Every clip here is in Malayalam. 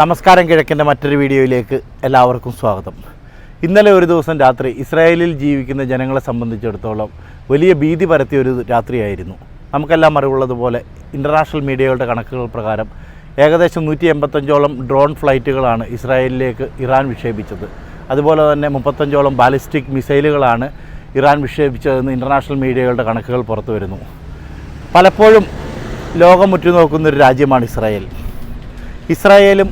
നമസ്കാരം കിഴക്കിന്റെ മറ്റൊരു വീഡിയോയിലേക്ക് എല്ലാവർക്കും സ്വാഗതം. ഇന്നലെ ഒരു ദിവസം രാത്രി ഇസ്രായേലിൽ ജീവിക്കുന്ന ജനങ്ങളെ സംബന്ധിച്ചിടത്തോളം വലിയ ഭീതി പരത്തിയ ഒരു രാത്രിയായിരുന്നു. നമുക്കെല്ലാം അറിവുള്ളതുപോലെ ഇന്റർനാഷണൽ മീഡിയകളുടെ കണക്കുകൾ പ്രകാരം ഏകദേശം നൂറ്റി എൺപത്തഞ്ചോളം ഡ്രോൺ ഫ്ലൈറ്റുകളാണ് ഇസ്രായേലിലേക്ക് ഇറാൻ വിക്ഷേപിച്ചത്. അതുപോലെ തന്നെ മുപ്പത്തഞ്ചോളം ബാലിസ്റ്റിക് മിസൈലുകളാണ് ഇറാൻ വിക്ഷേപിച്ചതെന്ന് ഇന്റർനാഷണൽ മീഡിയകളുടെ കണക്കുകൾ പുറത്തു വരുന്നു. പലപ്പോഴും ലോകം ഉറ്റുനോക്കുന്നൊരു രാജ്യമാണ് ഇസ്രായേൽ. ഇസ്രായേലും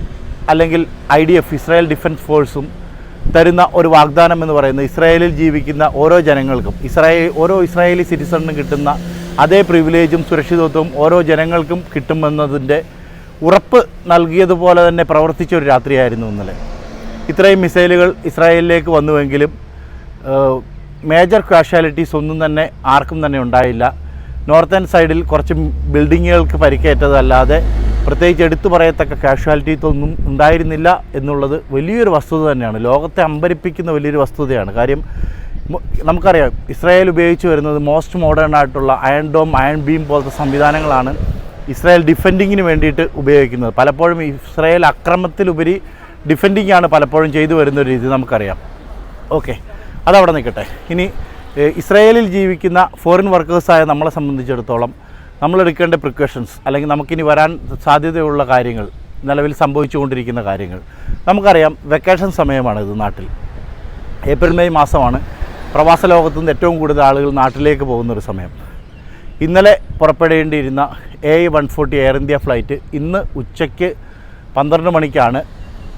അല്ലെങ്കിൽ I D F Israel defence ഫോഴ്സും തരുന്ന ഒരു വാഗ്ദാനം എന്ന് പറയുന്നത് ഇസ്രായേലിൽ ജീവിക്കുന്ന ഓരോ ജനങ്ങൾക്കും ഇസ്രായേൽ ഓരോ ഇസ്രായേലി സിറ്റിസണിനും കിട്ടുന്ന അതേ പ്രിവിലേജും സുരക്ഷിതത്വവും ഓരോ ജനങ്ങൾക്കും കിട്ടുമെന്നതിന്റെ ഉറപ്പ് നൽകിയതുപോലെ തന്നെ പ്രവർത്തിച്ച ഒരു രാത്രിയായിരുന്നു ഇന്നലെ. ഇത്രയും മിസൈലുകൾ ഇസ്രായേലിലേക്ക് വന്നുവെങ്കിലും മേജർ കാഷ്വാലിറ്റീസ് ഒന്നും തന്നെ ആർക്കും തന്നെ ഉണ്ടായില്ല. നോർത്തേൺ സൈഡിൽ കുറച്ച് ബിൽഡിങ്ങുകൾക്ക് പരിക്കേറ്റതല്ലാതെ പ്രത്യേകിച്ച് എടുത്തു പറയത്തക്ക കാഷ്വാലിറ്റീസൊന്നും ഉണ്ടായിരുന്നില്ല എന്നുള്ളത് വലിയൊരു വസ്തുത തന്നെയാണ്. ലോകത്തെ അമ്പരിപ്പിക്കുന്ന വലിയൊരു വസ്തുതയാണ്. കാര്യം നമുക്കറിയാം ഇസ്രായേൽ ഉപയോഗിച്ച് വരുന്നത് മോസ്റ്റ് മോഡേൺ ആയിട്ടുള്ള അയൺ ഡോം അയൺ ബീം പോലത്തെ സംവിധാനങ്ങളാണ് ഇസ്രായേൽ ഡിഫെൻഡിങ്ങിന് വേണ്ടിയിട്ട് ഉപയോഗിക്കുന്നത്. പലപ്പോഴും ഇസ്രായേൽ അക്രമത്തിലുപരി ഡിഫെൻഡിങ് ആണ് പലപ്പോഴും ചെയ്തു വരുന്ന ഒരു രീതി നമുക്കറിയാം. ഓക്കെ അതവിടെ നിൽക്കട്ടെ. ഇനി ഇസ്രായേലിൽ ജീവിക്കുന്ന ഫോറിൻ വർക്കേഴ്സായ നമ്മളെ സംബന്ധിച്ചിടത്തോളം നമ്മൾ എടുക്കേണ്ട പ്രിക്കോഷൻസ് അല്ലെങ്കിൽ നമുക്കിനി വരാൻ സാധ്യതയുള്ള കാര്യങ്ങൾ നിലവിൽ സംഭവിച്ചുകൊണ്ടിരിക്കുന്ന കാര്യങ്ങൾ. നമുക്കറിയാം വെക്കേഷൻ സമയമാണ് ഇത് നാട്ടിൽ. ഏപ്രിൽ മെയ് മാസമാണ് പ്രവാസ ലോകത്തു നിന്ന് ഏറ്റവും കൂടുതൽ ആളുകൾ നാട്ടിലേക്ക് പോകുന്ന ഒരു സമയം. ഇന്നലെ പുറപ്പെടേണ്ടിയിരുന്ന A one forty Air India flight ഇന്ന് ഉച്ചയ്ക്ക് പന്ത്രണ്ട് മണിക്കാണ്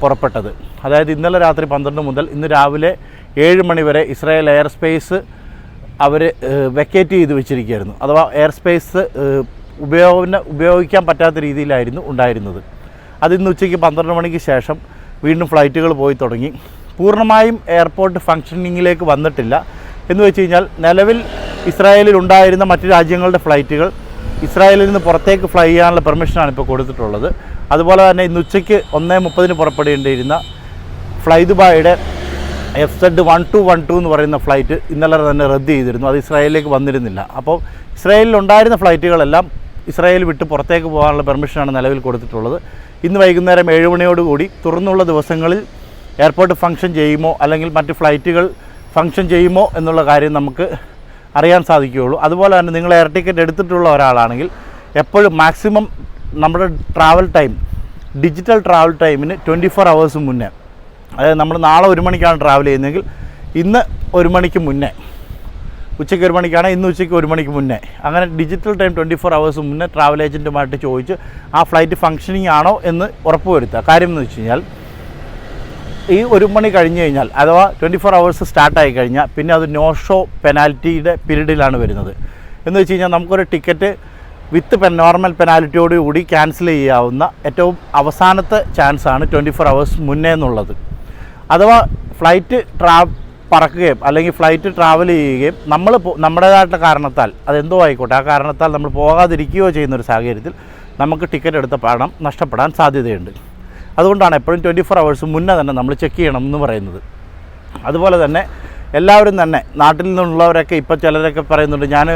പുറപ്പെട്ടത്. അതായത് ഇന്നലെ രാത്രി പന്ത്രണ്ട് മുതൽ ഇന്ന് രാവിലെ ഏഴ് മണി വരെ ഇസ്രായേൽ എയർ സ്പേസ് അവർ വെക്കേറ്റ് ചെയ്ത് വെച്ചിരിക്കുകയായിരുന്നു. അഥവാ എയർ സ്പേസ് ഉപയോഗന ഉപയോഗിക്കാൻ പറ്റാത്ത രീതിയിലായിരുന്നു ഉണ്ടായിരുന്നത്. അതിന്ന് ഉച്ചയ്ക്ക് പന്ത്രണ്ട് മണിക്ക് ശേഷം വീണ്ടും ഫ്ലൈറ്റുകൾ പോയി തുടങ്ങി. പൂർണമായും എയർപോർട്ട് ഫങ്ഷനിങ്ങിലേക്ക് വന്നിട്ടില്ല. എന്ന് വെച്ച് കഴിഞ്ഞാൽ നിലവിൽ ഇസ്രായേലിൽ ഉണ്ടായിരുന്ന മറ്റു രാജ്യങ്ങളുടെ ഫ്ലൈറ്റുകൾ ഇസ്രായേലിൽ നിന്ന് പുറത്തേക്ക് ഫ്ലൈ ചെയ്യാനുള്ള പെർമിഷനാണ് ഇപ്പോൾ കൊടുത്തിട്ടുള്ളത്. അതുപോലെ തന്നെ ഇന്ന് ഉച്ചയ്ക്ക് ഒന്നേ മുപ്പതിന് പുറപ്പെടേണ്ടിയിരുന്ന fly ദുബായിയുടെ F Z one two one two എന്ന് പറയുന്ന ഫ്ലൈറ്റ് ഇന്നലെ തന്നെ റദ്ദ് ചെയ്തിരുന്നു. അത് ഇസ്രായേലിലേക്ക് വന്നിരുന്നില്ല. അപ്പോൾ ഇസ്രായേലിൽ ഉണ്ടായിരുന്ന ഫ്ലൈറ്റുകളെല്ലാം ഇസ്രായേൽ വിട്ട് പുറത്തേക്ക് പോകാനുള്ള പെർമിഷനാണ് നിലവിൽ കൊടുത്തിട്ടുള്ളത്. ഇന്ന് വൈകുന്നേരം ഏഴ് മണിയോടുകൂടി തുറന്നുള്ള ദിവസങ്ങളിൽ എയർപോർട്ട് ഫംഗ്ഷൻ ചെയ്യുമോ അല്ലെങ്കിൽ മറ്റ് ഫ്ലൈറ്റുകൾ ഫംഗ്ഷൻ ചെയ്യുമോ എന്നുള്ള കാര്യം നമുക്ക് അറിയാൻ സാധിക്കുകയുള്ളൂ. അതുപോലെ തന്നെ നിങ്ങൾ എയർ ടിക്കറ്റ് എടുത്തിട്ടുള്ള ഒരാളാണെങ്കിൽ എപ്പോഴും മാക്സിമം നമ്മുടെ ട്രാവൽ ടൈം ഡിജിറ്റൽ ട്രാവൽ ടൈമിന് ട്വന്റി ഫോർ അവേഴ്സ് മുന്നേ അതായത് നമ്മൾ നാളെ ഒരു മണിക്കാണ് ട്രാവൽ ചെയ്യുന്നതെങ്കിൽ ഇന്ന് ഒരു മണിക്ക് മുന്നേ ഉച്ചയ്ക്ക് ഒരു മണിക്കാണ് ഇന്ന് ഉച്ചയ്ക്ക് ഒരു മണിക്ക് മുന്നേ. അങ്ങനെ digital time twenty four hours മുന്നേ ട്രാവൽ ഏജന്റുമായിട്ട് ചോദിച്ച് ആ ഫ്ലൈറ്റ് ഫങ്ഷനിങ് ആണോ എന്ന് ഉറപ്പുവരുത്തുക. കാര്യം എന്ന് വെച്ച് കഴിഞ്ഞാൽ ഈ ഒരു മണി കഴിഞ്ഞ് കഴിഞ്ഞാൽ അഥവാ ട്വന്റി ഫോർ അവേഴ്സ് സ്റ്റാർട്ടായി കഴിഞ്ഞാൽ പിന്നെ അത് നോ ഷോ പെനാൽറ്റിയുടെ പീരീഡിലാണ് വരുന്നത്. എന്ന് വെച്ച് കഴിഞ്ഞാൽ നമുക്കൊരു ടിക്കറ്റ് വിത്ത് പെൻ നോർമൽ പെനാൽറ്റിയോട് കൂടി ക്യാൻസൽ ചെയ്യാവുന്ന ഏറ്റവും അവസാനത്തെ ചാൻസാണ് ട്വന്റി ഫോർ അവേഴ്സ് മുന്നേ എന്നുള്ളത്. അഥവാ ഫ്ലൈറ്റ് ട്രാ പറക്കുകയും അല്ലെങ്കിൽ ഫ്ലൈറ്റ് ട്രാവൽ ചെയ്യുകയും നമ്മൾ നമ്മുടേതായിട്ടുള്ള കാരണത്താൽ അതെന്തോ ആയിക്കോട്ടെ ആ കാരണത്താൽ നമ്മൾ പോകാതിരിക്കുകയോ ചെയ്യുന്ന ഒരു സാഹചര്യത്തിൽ നമുക്ക് ടിക്കറ്റ് എടുത്ത പണം നഷ്ടപ്പെടാൻ സാധ്യതയുണ്ട്. അതുകൊണ്ടാണ് എപ്പോഴും ട്വന്റി ഫോർ അവേഴ്സ് മുന്നേ തന്നെ നമ്മൾ ചെക്ക് ചെയ്യണം എന്ന് പറയുന്നത്. അതുപോലെ തന്നെ എല്ലാവരും തന്നെ നാട്ടിൽ നിന്നുള്ളവരൊക്കെ ഇപ്പോൾ ചിലരൊക്കെ പറയുന്നുണ്ട് ഞാൻ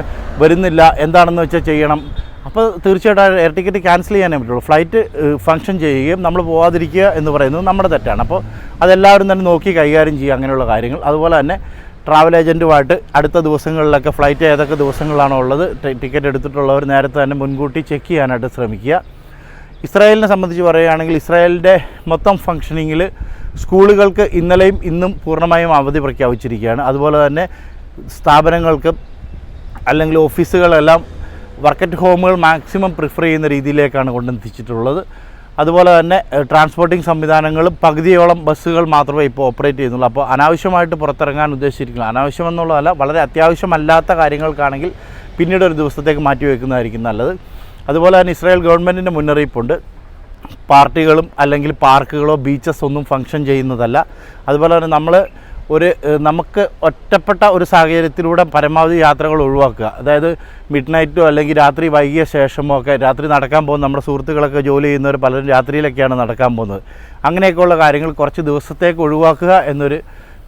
വരുന്നില്ല എന്താണെന്ന് വെച്ചാൽ ചെയ്യണം. അപ്പോൾ തീർച്ചയായിട്ടും എയർ ടിക്കറ്റ് ക്യാൻസൽ ചെയ്യാനേ പറ്റുള്ളൂ. ഫ്ലൈറ്റ് ഫംഗ്ഷൻ ചെയ്യുകയും നമ്മൾ പോകാതിരിക്കുക എന്ന് പറയുന്നത് നമ്മുടെ തെറ്റാണ്. അപ്പോൾ അതെല്ലാവരും തന്നെ നോക്കി കൈകാര്യം ചെയ്യുക അങ്ങനെയുള്ള കാര്യങ്ങൾ. അതുപോലെ തന്നെ ട്രാവൽ ഏജന്റുമായിട്ട് അടുത്ത ദിവസങ്ങളിലൊക്കെ ഫ്ലൈറ്റ് ഏതൊക്കെ ദിവസങ്ങളാണോ ഉള്ളത് ടിക്കറ്റ് എടുത്തിട്ടുള്ളവർ നേരത്തെ തന്നെ മുൻകൂട്ടി ചെക്ക് ചെയ്യാനായിട്ട് ശ്രമിക്കുക. ഇസ്രായേലിനെ സംബന്ധിച്ച് പറയുകയാണെങ്കിൽ ഇസ്രായേലിന്റെ മൊത്തം ഫങ്ഷനിങ്ങിൽ സ്കൂളുകൾക്ക് ഇന്നലെയും ഇന്നും പൂർണമായും അവധി പ്രഖ്യാപിച്ചിരിക്കുകയാണ്. അതുപോലെ തന്നെ സ്ഥാപനങ്ങൾക്ക് അല്ലെങ്കിൽ ഓഫീസുകളെല്ലാം വർക്ക് അറ്റ് ഹോമുകൾ മാക്സിമം പ്രിഫർ ചെയ്യുന്ന രീതിയിലേക്കാണ് കൊണ്ടെത്തിച്ചിട്ടുള്ളത്. അതുപോലെ തന്നെ ട്രാൻസ്പോർട്ടിംഗ് സംവിധാനങ്ങളും പകുതിയോളം ബസ്സുകൾ മാത്രമേ ഇപ്പോൾ ഓപ്പറേറ്റ് ചെയ്യുന്നുള്ളൂ. അപ്പോൾ അനാവശ്യമായിട്ട് പുറത്തിറങ്ങാൻ ഉദ്ദേശിച്ചിരിക്കുന്നു അനാവശ്യമെന്നുള്ളതല്ല വളരെ അത്യാവശ്യമല്ലാത്ത കാര്യങ്ങൾക്കാണെങ്കിൽ പിന്നീട് ഒരു ദിവസത്തേക്ക് മാറ്റി വയ്ക്കുന്നതായിരിക്കും നല്ലത്. അതുപോലെ തന്നെ ഇസ്രായേൽ ഗവൺമെന്റിന്റെ മുന്നറിയിപ്പുണ്ട്. പാർട്ടികളും അല്ലെങ്കിൽ പാർക്കുകളോ ബീച്ചസ് ഒന്നും ഫങ്ഷൻ ചെയ്യുന്നതല്ല. അതുപോലെ തന്നെ നമ്മൾ ഒരു നമുക്ക് ഒറ്റപ്പെട്ട ഒരു സാഹചര്യത്തിലൂടെ പരമാവധി യാത്രകൾ ഒഴിവാക്കുക. അതായത് മിഡ് നൈറ്റോ അല്ലെങ്കിൽ രാത്രി വൈകിയ ശേഷമോ ഒക്കെ രാത്രി നടക്കാൻ പോകുന്ന നമ്മുടെ സുഹൃത്തുക്കളൊക്കെ ജോലി ചെയ്യുന്നവർ പലരും രാത്രിയിലൊക്കെയാണ് നടക്കാൻ പോകുന്നത്. അങ്ങനെയൊക്കെയുള്ള കാര്യങ്ങൾ കുറച്ച് ദിവസത്തേക്ക് ഒഴിവാക്കുക എന്നൊരു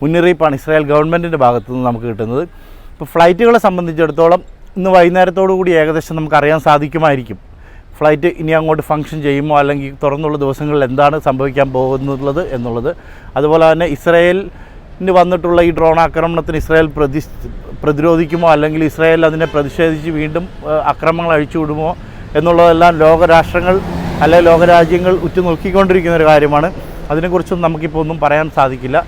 മുന്നറിയിപ്പാണ് ഇസ്രായേൽ ഗവൺമെന്റിന്റെ ഭാഗത്തു നിന്ന് നമുക്ക് കിട്ടുന്നത്. ഇപ്പോൾ ഫ്ലൈറ്റുകളെ സംബന്ധിച്ചിടത്തോളം ഇന്ന് വൈകുന്നേരത്തോടു കൂടി ഏകദേശം നമുക്ക് അറിയാൻ സാധിക്കുമായിരിക്കും. ഫ്ലൈറ്റ് ഇനി അങ്ങോട്ട് ഫങ്ഷൻ ചെയ്യുമോ അല്ലെങ്കിൽ തുറന്നുള്ള ദിവസങ്ങളിൽ എന്താണ് സംഭവിക്കാൻ പോകുന്നുള്ളത് എന്നുള്ളത്. അതുപോലെ തന്നെ ഇസ്രായേലിന് വന്നിട്ടുള്ള ഈ ഡ്രോൺ ആക്രമണത്തിന് ഇസ്രായേൽ പ്രതി പ്രതിരോധിക്കുമോ അല്ലെങ്കിൽ ഇസ്രായേൽ അതിനെ പ്രതിഷേധിച്ച് വീണ്ടും അക്രമങ്ങൾ അഴിച്ചുവിടുമോ എന്നുള്ളതെല്ലാം ലോകരാഷ്ട്രങ്ങൾ അല്ലെങ്കിൽ ലോകരാജ്യങ്ങൾ ഉറ്റുനോക്കിക്കൊണ്ടിരിക്കുന്ന ഒരു കാര്യമാണ്. അതിനെക്കുറിച്ചൊന്നും നമുക്കിപ്പോൾ ഒന്നും പറയാൻ സാധിക്കില്ല.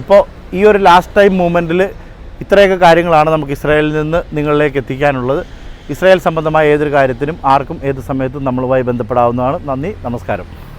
ഇപ്പോൾ ഈ ഒരു ലാസ്റ്റ് ടൈം മൂമെന്റിൽ ഇത്രയൊക്കെ കാര്യങ്ങളാണ് നമുക്ക് ഇസ്രായേലിൽ നിന്ന് നിങ്ങളിലേക്ക് എത്തിക്കാനുള്ളത്. ഇസ്രായേൽ സംബന്ധമായ ഏതൊരു കാര്യത്തിനും ആർക്കും ഏത് സമയത്തും നമ്മളുമായി ബന്ധപ്പെടാവുന്നതാണ്. നന്ദി നമസ്കാരം.